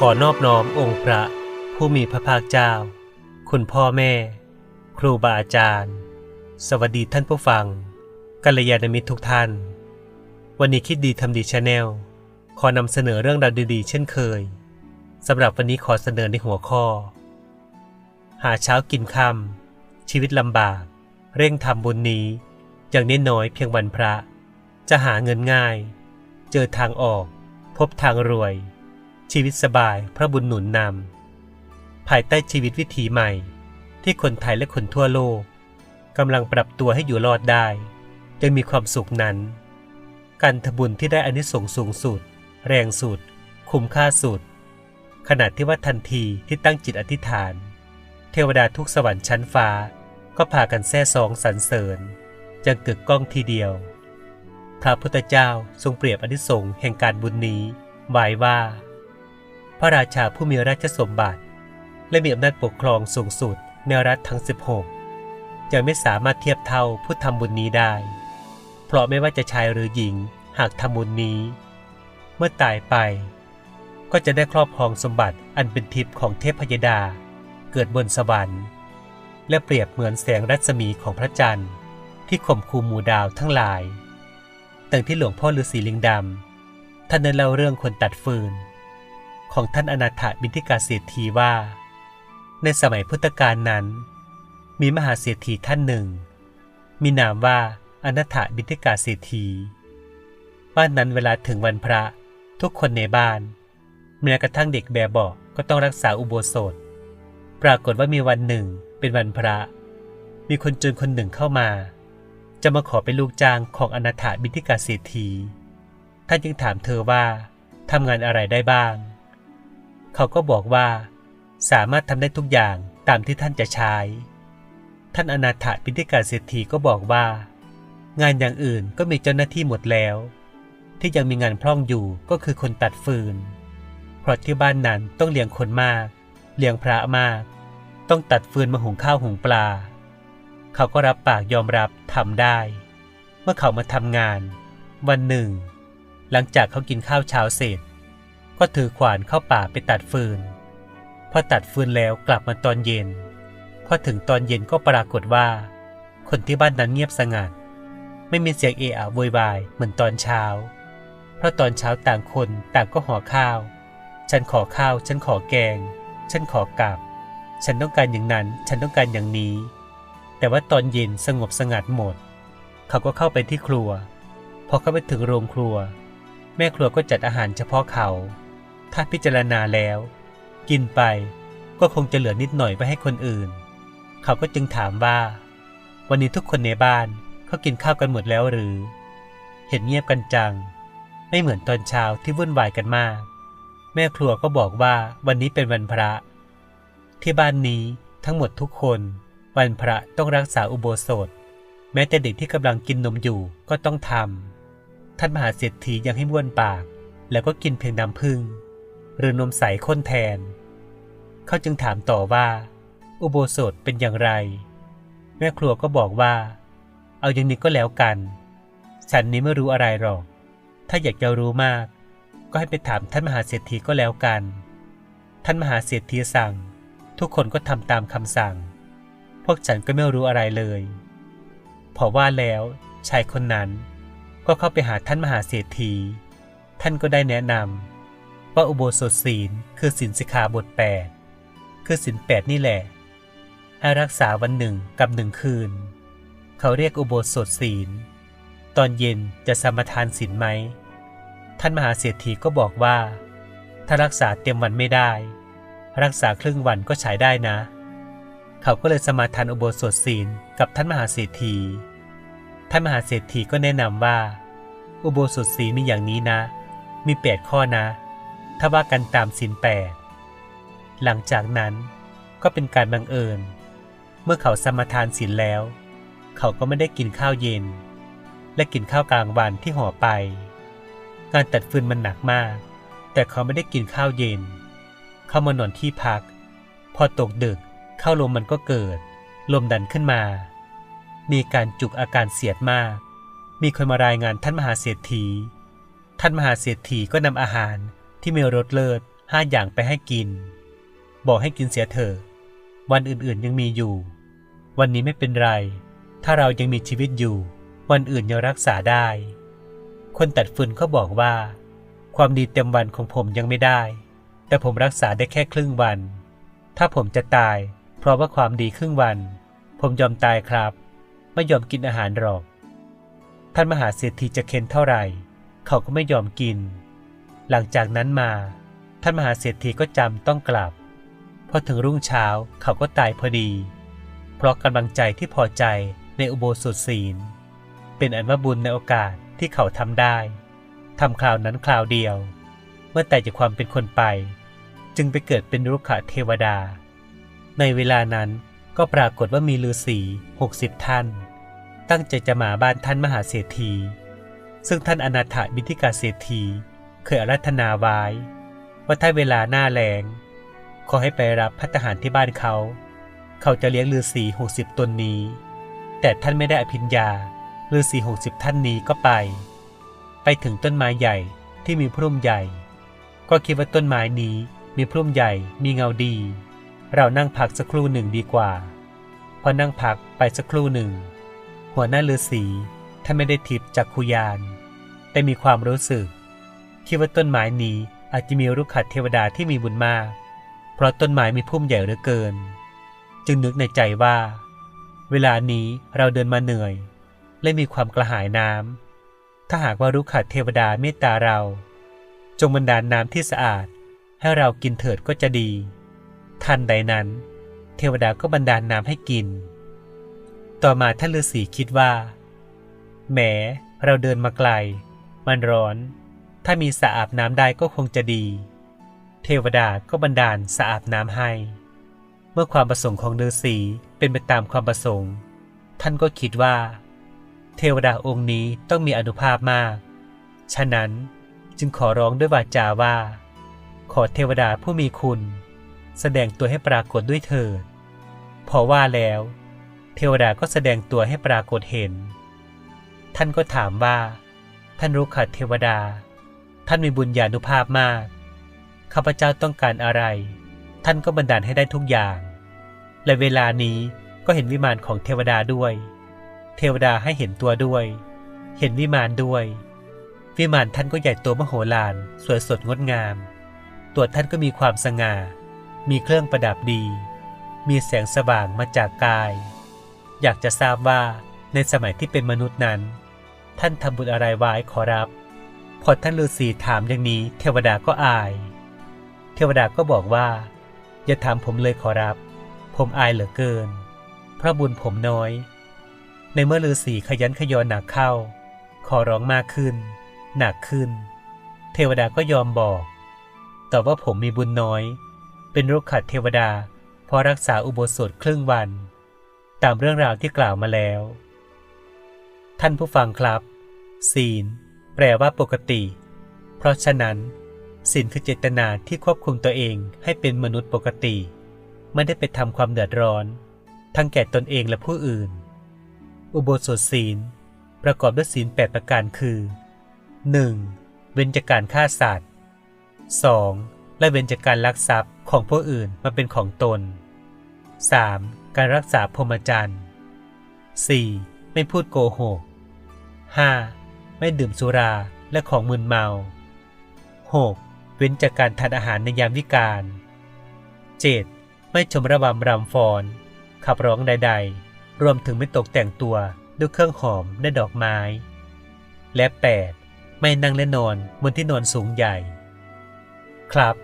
ขอนอบน้อมองค์พระ ผู้มีพระภาคเจ้า คุณพ่อแม่ ครูบาอาจารย์ สวัสดีท่านผู้ฟังกัลยาณมิตรทุกท่าน วันนี้คิดดีทำดีชาแนลขอนำเสนอเรื่องราวดีๆ เช่นเคยสำหรับวันนี้ขอเสนอในหัวข้อ หาเช้ากินค่ำชีวิตลำบาก เร่งทำบุญนี้ อย่างน้อยเพียงวันพระ จะหาเงินง่าย เจอทางออก พบทางรวย ชีวิตสบายพระบุญหนุนนำภายใต้ชีวิตวิถีใหม่ ที่คนไทยและคนทั่วโลกกำลังปรับตัวให้อยู่รอดได้ยังมีความสุขนั้น การทบุญที่ได้อานิสงส์สูงสุด แรงสุด คุ้มค่าสุดขนาดที่ว่าทันทีที่ตั้งจิตอธิษฐาน เทวดาทุกสวรรค์ชั้นฟ้า ก็พากันแซ่ซองสรรเสริญจังกึกก้องทีเดียวพระพุทธเจ้าทรงเปรียบอนิสงส์แห่งการบุญนี้ไว้ว่า พระราชาผู้มีราชสมบัติ และมีอำนาจปกครองสูงสุดในรัฐทั้ง 16 ยังไม่สามารถเทียบเท่าผู้ทำบุญนี้ได้ เพราะไม่ว่าจะชายหรือหญิงหากทำบุญนี้ เมื่อตายไป ก็จะได้ครอบครองสมบัติอันเป็นทิพย์ของเทพพยดา เกิดบนสวรรค์ และเปรียบเหมือนแสงรัศมีของพระจันทร์ที่ข่มคูหมู่ดาวทั้งหลายดังที่หลวงพ่อฤาษีลิงดำท่านได้เล่าเรื่องคนตัดฟืน ของท่านอนาถบิณฑิกาเศรษฐีว่า ในสมัยพุทธกาลนั้น มีมหาเศรษฐีท่านหนึ่ง มีนามว่าอนาถบิณฑิกาเศรษฐีบ้านนั้นเวลาถึงวันพระทุกคนในบ้านแม้กระทั่งเด็กแบบบอกก็ต้องรักษาอุโบสถ ปรากฏว่ามีวันหนึ่งเป็นวันพระ มีคนจนคนหนึ่งเข้ามา จะมาขอเป็นลูกจ้างของอนาถบิณฑิกาเศรษฐีท่านจึงถามเธอว่าทำงานอะไรได้บ้าง เขาก็บอกว่า สามารถทำได้ทุกอย่างตามที่ท่านจะใช้ ท่านอนาถบิณฑิกาเศรษฐีก็บอกว่า งานอย่างอื่นก็มีเจ้าหน้าที่หมดแล้ว ที่ยังมีงานพร่องอยู่ก็คือคนตัดฟืน เพราะที่บ้านนั้นต้องเลี้ยงคนมาก เลี้ยงพระมาก ต้องตัดฟืนมาหุงข้าวหุงปลา เขาก็รับปากยอมรับทำได้ เมื่อเขามาทำงาน วันหนึ่ง หลังจากเขากินข้าวเช้าเสร็จ ก็ถือขวานเข้าป่าไปตัดฟืน พอตัดฟืนแล้วกลับมาตอนเย็น พอถึงตอนเย็นก็ปรากฏว่า คนที่บ้านนั้นเงียบสงัด ไม่มีเสียงเอะอะโวยวายเหมือนตอนเช้า เพราะตอนเช้าต่างคนต่างก็ห่อข้าว ฉันขอข้าว ฉันขอแกง ฉันขอกลับ ฉันต้องการอย่างนั้น ฉันต้องการอย่างนี้ แต่ว่าตอนเย็นสงบสงัดหมด เขาก็เข้าไปที่ครัว พอเข้าไปถึงโรงครัว แม่ครัวก็จัดอาหารเฉพาะเขา ถ้าพิจารณาแล้ว กินไปก็คงจะเหลือนิดหน่อยไปให้คนอื่น เขาก็จึงถามว่า วันนี้ทุกคนในบ้านเขากินข้าวกันหมดแล้วหรือ เห็นเงียบกันจัง ไม่เหมือนตอนเช้าที่วุ่นวายกันมาก แม่ครัวก็บอกว่าวันนี้เป็นวันพระ ที่บ้านนี้ทั้งหมดทุกคน วันพระต้องรักษาอุโบสถ แม้แต่เด็กที่กำลังกินนมอยู่ก็ต้องทำท่านมหาเศรษฐียังให้บ้วนปาก แล้วก็กินเพียงน้ำผึ้ง หรือนมใสข้นแทน เขาจึงถามต่อว่า อุโบสถเป็นอย่างไร แม่ครัวก็บอกว่า เอาอย่างนี้ก็แล้วกัน ฉันนี้ไม่รู้อะไรหรอก ถ้าอยากจะรู้มาก ก็ให้ไปถามท่านมหาเศรษฐีก็แล้วกัน ท่านมหาเศรษฐีสั่ง ทุกคนก็ทำตามคำสั่ง พวกฉันก็ไม่รู้อะไรเลย พอว่าแล้วชายคนนั้นก็เข้าไปหาท่านมหาเศรษฐี ท่านก็ได้แนะนำ ว่าอุโบสถศีลคือศีลสิกขาบทแปดคือศีลแปดนี่แหละให้รักษาวันหนึ่งกับหนึ่งคืน เขาเรียกอุโบสถศีล ตอนเย็นจะสมทานศีลไหม ท่านมหาเศรษฐีก็บอกว่า ถ้ารักษาเต็มวันไม่ได้ รักษาครึ่งวันก็ใช้ได้นะ เขาก็เลยสมาทานอุโบสถศีลกับท่านมหาเศรษฐี ท่านมหาเศรษฐีก็แนะนำว่า อุโบสถศีลมีอย่างนี้นะ มีแปดข้อนะ ถ้าว่ากันตามศีลแปดหลังจากนั้นก็เป็นการบังเอิญ เมื่อเขาสมาทานศีลแล้ว เขาก็ไม่ได้กินข้าวเย็น และกินข้าวกลางวันที่ห่อไป การตัดฟืนมันหนักมาก แต่เขาไม่ได้กินข้าวเย็น เข้ามานอนที่พัก พอตกดึกเข้าลมมันก็เกิด ลมดันขึ้นมา มีการจุกอาการเสียดมาก มีคนมารายงานท่านมหาเศรษฐี ท่านมหาเศรษฐีก็นำอาหาร ที่มีรสเลิศห้าอย่างไปให้กิน บอกให้กินเสียเถอะวันอื่นๆยังมีอยู่ วันนี้ไม่เป็นไร ถ้าเรายังมีชีวิตอยู่ วันอื่นยังรักษาได้ คนตัดฟืนก็บอกว่า ความดีเต็มวันของผมยังไม่ได้ แต่ผมรักษาได้แค่ครึ่งวัน ถ้าผมจะตาย เพราะว่าความดีครึ่งวัน ผมยอมตายครับ ไม่ยอมกินอาหารหรอก ท่านมหาเศรษฐีจะเค้นเท่าไหร่ เขาก็ไม่ยอมกิน หลังจากนั้นมา ท่านมหาเศรษฐีก็จำต้องกลับพอถึงรุ่งเช้าเขาก็ตายพอดี เพราะกำลังใจที่พอใจในอุโบสถศีล เป็นอันว่าบุญในโอกาสที่เขาทำได้ทำคราวนั้นคราวเดียว เมื่อแต่จากความเป็นคนไป จึงไปเกิดเป็นรุกขเทวดา ในเวลานั้นก็ปรากฏว่ามีฤาษีหกสิบท่าน ตั้งใจจะมาบ้านท่านมหาเศรษฐี ซึ่งท่านอนาถบิณฑิกาเศรษฐี เคยอารัธนาไว้ ว่าถ้าเวลาหน้าแล้งขอให้ไปรับพัฒหารที่บ้านเขา เขาจะเลี้ยงฤาษีหกสิบตนนี้ แต่ท่านไม่ได้อภิญญาฤาษีหกสิบท่านนี้ก็ไป ไปถึงต้นไม้ใหญ่ที่มีพุ่มใหญ่ ก็คิดว่าต้นไม้นี้มีพุ่มใหญ่มีเงาดี เรานั่งพักสักครู่หนึ่งดีกว่า พอนั่งพักไปสักครู่หนึ่ง หัวหน้าฤาษีท่านไม่ได้ทิพจากคุยาน แต่มีความรู้สึก คิดว่าต้นไม้นี้อาจจะมีรุกขัดเทวดาที่มีบุญมาก เพราะต้นไม้มีพุ่มใหญ่เหลือเกิน จึงนึกในใจว่า เวลานี้เราเดินมาเหนื่อย และมีความกระหายน้ำถ้าหากว่ารุกขัดเทวดาเมตตาเรา จงบันดาลน้ำที่สะอาด ให้เรากินเถิดก็จะดี ทันใดนั้น เทวดาก็บันดาลน้ำให้กิน ต่อมาท่านฤาษีคิดว่าแหมเราเดินมาไกล มันร้อน ถ้ามีสระอาบน้ำได้ก็คงจะดี เทวดาก็บันดาลสระอาบน้ำให้ เมื่อความประสงค์ของฤาษีเป็นไปตามความประสงค์ ท่านก็คิดว่า เทวดาองค์นี้ต้องมีอนุภาพมาก ฉะนั้นจึงขอร้องด้วยวาจาว่า ขอเทวดาผู้มีคุณ แสดงตัวให้ปรากฏด้วยเถิด พอว่าแล้ว เทวดาก็แสดงตัวให้ปรากฏเห็น ท่านก็ถามว่า ท่านรู้ขัดเทวดา ท่านมีบุญญาณุภาพมาก ข้าพเจ้าต้องการอะไร ท่านก็บันดาลให้ได้ทุกอย่าง และเวลานี้ก็เห็นวิมานของเทวดาด้วย เทวดาให้เห็นตัวด้วย เห็นวิมานด้วย วิมานท่านก็ใหญ่โตมโหฬาร สวยสดงดงาม ตัวท่านก็มีความสง่า มีเครื่องประดับดี มีแสงสว่างมาจากกาย อยากจะทราบว่าในสมัยที่เป็นมนุษย์นั้น ท่านทำบุญอะไรไว้ขอรับ พอท่านฤาษีถามอย่างนี้ เทวดาก็อาย เทวดาก็บอกว่า อย่าถามผมเลยขอรับ ผมอายเหลือเกิน เพราะบุญผมน้อย ในเมื่อฤาษีขยันขยอนหนักเข้า ขอร้องมากขึ้น หนักขึ้น เทวดาก็ยอมบอก แต่ว่าผมมีบุญน้อย เป็นโรคขัดเทวดาเพราะรักษาอุโบสถครึ่งวัน ตามเรื่องราวที่กล่าวมาแล้ว ท่านผู้ฟังครับศีล แปลว่าปกติ เพราะฉะนั้นศีลคือเจตนาที่ควบคุมตัวเองให้เป็นมนุษย์ปกติ ไม่ได้ไปทำความเดือดร้อน ทั้งแก่ตนเองและผู้อื่น อุโบสถศีล ประกอบด้วยศีลแปดประการคือ 1. เว้นจากการฆ่าสัตว์ 2. และเว้นจากการลักทรัพย์ของผู้อื่นมาเป็นของตน 3. การรักษาพรหมจรรย์ 4. ไม่พูดโกหก 5. ไม่ดื่มสุราและของมึนเมา 6. เว้นจากการทานอาหารในยามวิกาล 7. ไม่ชมระบำรำฟอน ขับร้องใด ๆ รวมถึงไม่ตกแต่งตัวด้วยเครื่องหอมและดอกไม้ และ 8. ไม่นั่งและนอนบนที่นอนสูงใหญ่ ครับ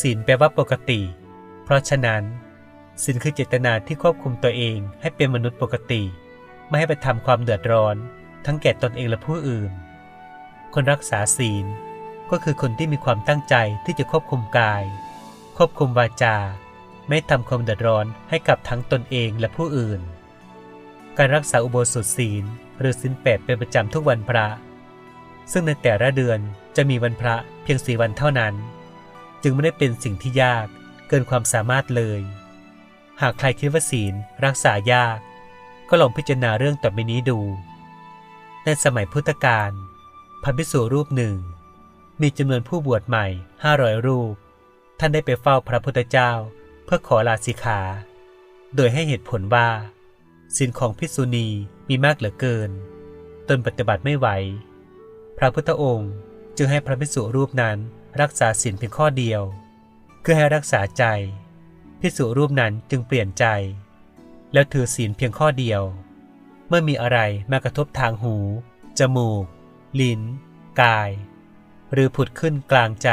ศีลแปลว่าปกติ เพราะฉะนั้นศีลคือเจตนาที่ควบคุมตัวเองให้เป็นมนุษย์ปกติ ไม่ให้ไปทำความเดือดร้อน ทั้งแก่ตนเองและผู้อื่น คนรักษาศีลก็คือคนที่มีความตั้งใจที่จะควบคุมกาย ควบคุมวาจา ไม่ทำความเดือดร้อนให้กับทั้งตนเองและผู้อื่น การรักษาอุโบสถศีลหรือศีลแปดเป็นประจำทุกวันพระ ซึ่งในแต่ละเดือนจะมีวันพระเพียงสี่วันเท่านั้น จึงไม่ได้เป็นสิ่งที่ยากเกินความสามารถเลย หากใครคิดว่าศีลรักษายาก ก็ลองพิจารณาเรื่องต่อไปนี้ดู ในสมัยพุทธกาลพระภิกษุรูปหนึ่ง มีจำนวนผู้บวชใหม่500รูป ท่านได้ไปเฝ้าพระพุทธเจ้า เพื่อขอลาสิกขา โดยให้เหตุผลว่าศีลของภิกษุณีมีมากเหลือเกิน ตนปฏิบัติไม่ไหว พระพุทธองค์จึงให้พระภิกษุรูปนั้นรักษาศีลเพียงข้อเดียวเพื่อให้รักษาใจภิกษุรูปนั้นจึงเปลี่ยนใจ แล้วถือศีลเพียงข้อเดียว มื่อมีอะไรมากระทบทางหู จมูก ลิ้น กาย หรือผุดขึ้นกลางใจ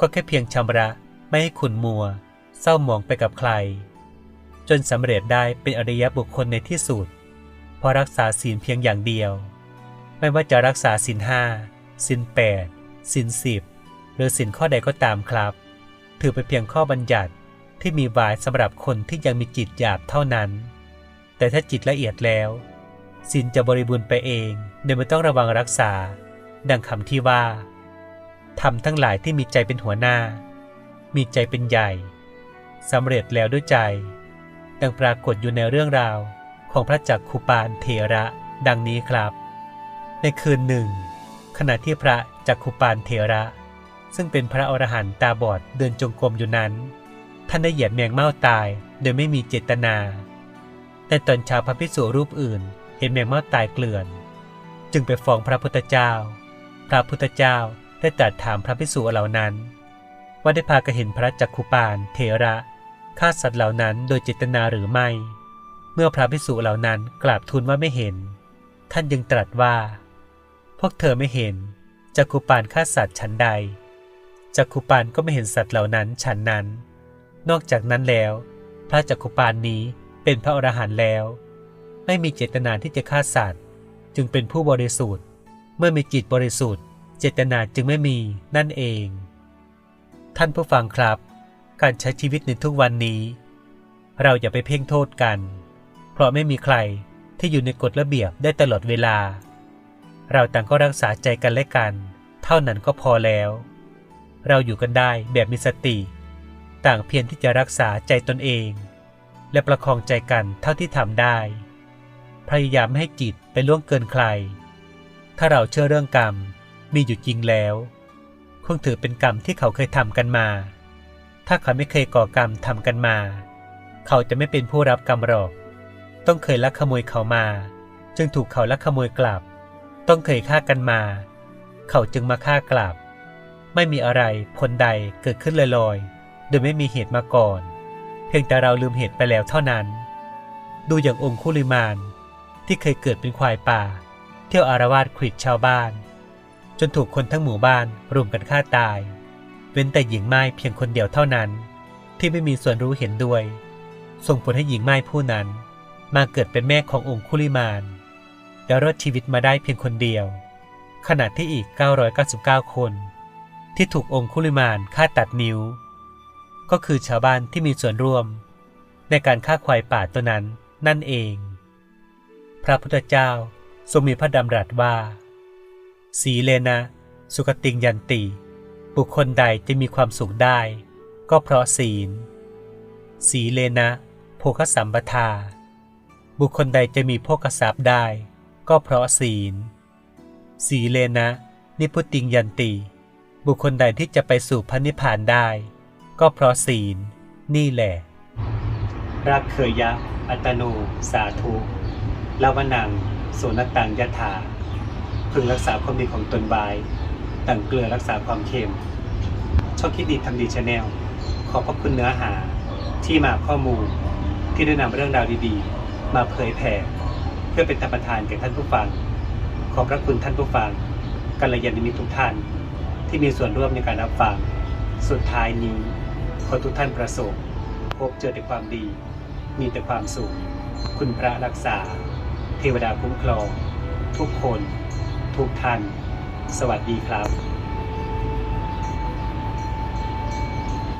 ก็แค่เพียงชำระไม่ให้ขุนมัว เศร้าหมองไปกับใคร จนสำเร็จได้เป็นอริยบุคคลในที่สุดเพราะรักษาศีลเพียงอย่างเดียว ไม่ว่าจะรักษาศีลห้าศีลแปดศีลสิบหรือศีลข้อใดก็ตามครับ ถือเป็นเพียงข้อบัญญัติที่มีไว้สำหรับคนที่ยังมีจิตหยาบเท่านั้น แต่ถ้าจิตละเอียดแล้วศีลจะบริบูรณ์ไปเองโดยไม่ต้องระวังรักษา ดังคำที่ว่าทำทั้งหลายที่มีใจเป็นหัวหน้า มีใจเป็นใหญ่สำเร็จแล้วด้วยใจ ดังปรากฏอยู่ในเรื่องราวของพระจักคุปาลเถระดังนี้ครับ ในคืนหนึ่ง ขณะที่พระจักคุปาลเถระ ซึ่งเป็นพระอรหันต์ตาบอดเดินจงกรมอยู่นั้น ท่านได้เหยียบแมงเม่าตายโดยไม่มีเจตนา แต่ตอนเช้าพระภิกษุรูปอื่น เห็นแมงเม่าตายเกลื่อน จึงไปฟ้องพระพุทธเจ้า พระพุทธเจ้าได้ตรัสถามพระภิกษุเหล่านั้น ว่าได้พากันเห็นพระจักคุปาลเถระฆ่าสัตว์เหล่านั้นโดยเจตนาหรือไม่ เมื่อพระภิกษุเหล่านั้นกราบทูลว่าไม่เห็น ท่านยังตรัสว่า พวกเธอไม่เห็นจักคุปาลฆ่าสัตว์ฉันใดจักคุปาลก็ไม่เห็นสัตว์เหล่านั้นฉันนั้น นอกจากนั้นแล้ว พระจักคุปาลนี้ เป็นพระอรหันต์แล้ว ไม่มีเจตนาที่จะฆ่าสัตว์จึงเป็นผู้บริสุทธิ์ เมื่อมีจิตบริสุทธิ์ เจตนาจึงไม่มีนั่นเอง ท่านผู้ฟังครับ การใช้ชีวิตในทุกวันนี้ เราอย่าไปเพ่งโทษกัน เพราะไม่มีใครที่อยู่ในกฎระเบียบได้ตลอดเวลา เราต่างก็รักษาใจกันและกัน เท่านั้นก็พอแล้ว เราอยู่กันได้แบบมีสติ ต่างเพียรที่จะรักษาใจตนเอง และประคองใจกันเท่าที่ทำได้ พยายามไม่ให้จิตไปล่วงเกินใคร ถ้าเราเชื่อเรื่องกรรมมีอยู่จริงแล้ว คงถือเป็นกรรมที่เขาเคยทำกันมา ถ้าเขาไม่เคยก่อกรรมทำกันมา เขาจะไม่เป็นผู้รับกรรมหรอก ต้องเคยลักขโมยเขามา จึงถูกเขาลักขโมยกลับ ต้องเคยฆ่ากันมา เขาจึงมาฆ่ากลับ ไม่มีอะไรผลใดเกิดขึ้นลอยๆโดยไม่มีเหตุมาก่อน พียงแต่เราลืมเหตุไปแล้วเท่านั้น ดูอย่างองคุลิมานที่เคยเกิดเป็นควายป่า เที่ยวอารวาสขวิดชาวบ้าน จนถูกคนทั้งหมู่บ้านรุมกันฆ่าตาย เว้นแต่หญิงไม้เพียงคนเดียวเท่านั้น ที่ไม่มีส่วนรู้เห็นด้วย ส่งผลให้หญิงไม้ผู้นั้น มาเกิดเป็นแม่ขององคุลิมานและรอดชีวิตมาได้เพียงคนเดียว ขณะที่อีก 999 คน ที่ถูกองคุลิมานฆ่าตัดนิ้ว ก็คือชาวบ้านที่มีส่วนร่วม ในการฆ่าควายป่าตัวนั้นนั่นเอง พระพุทธเจ้าทรงมีพระดำรัสว่า สีเลนะ สุขติงยันติ บุคคลใดจะมีความสุขได้ ก็เพราะศีล สีเลนะโภคสัมปทา บุคคลใดจะมีโภคทรัพย์ได้ ก็เพราะศีล สีเลนะ นิพุติงยันติ บุคคลใดที่จะไปสู่พระนิพพานได้ ก็เพราะศีล นี่แหละ รักเคยยะ อัตโน สาธุลาวนังโสนตังยะถาพึงรักษาความดีของตนบายดังเกลือรักษาความเค็มชอบคิดดีทำดีชาแนล ขอบพระคุณเนื้อหาที่มาข้อมูล ที่ได้นำเรื่องราวดีๆ มาเผยแผ่เพื่อเป็นธรรมทานแก่ท่านผู้ฟัง ขอบพระคุณท่านผู้ฟังกัลยาณมิตรทุกท่าน ที่มีส่วนร่วมในการรับฟัง สุดท้ายนี้ ขอทุกท่านประสบ พบเจอแต่ความดี มีแต่ความสุข คุณพระรักษา เทวดาคุ้มครอง ทุกคน ทุกท่าน สวัสดีครับ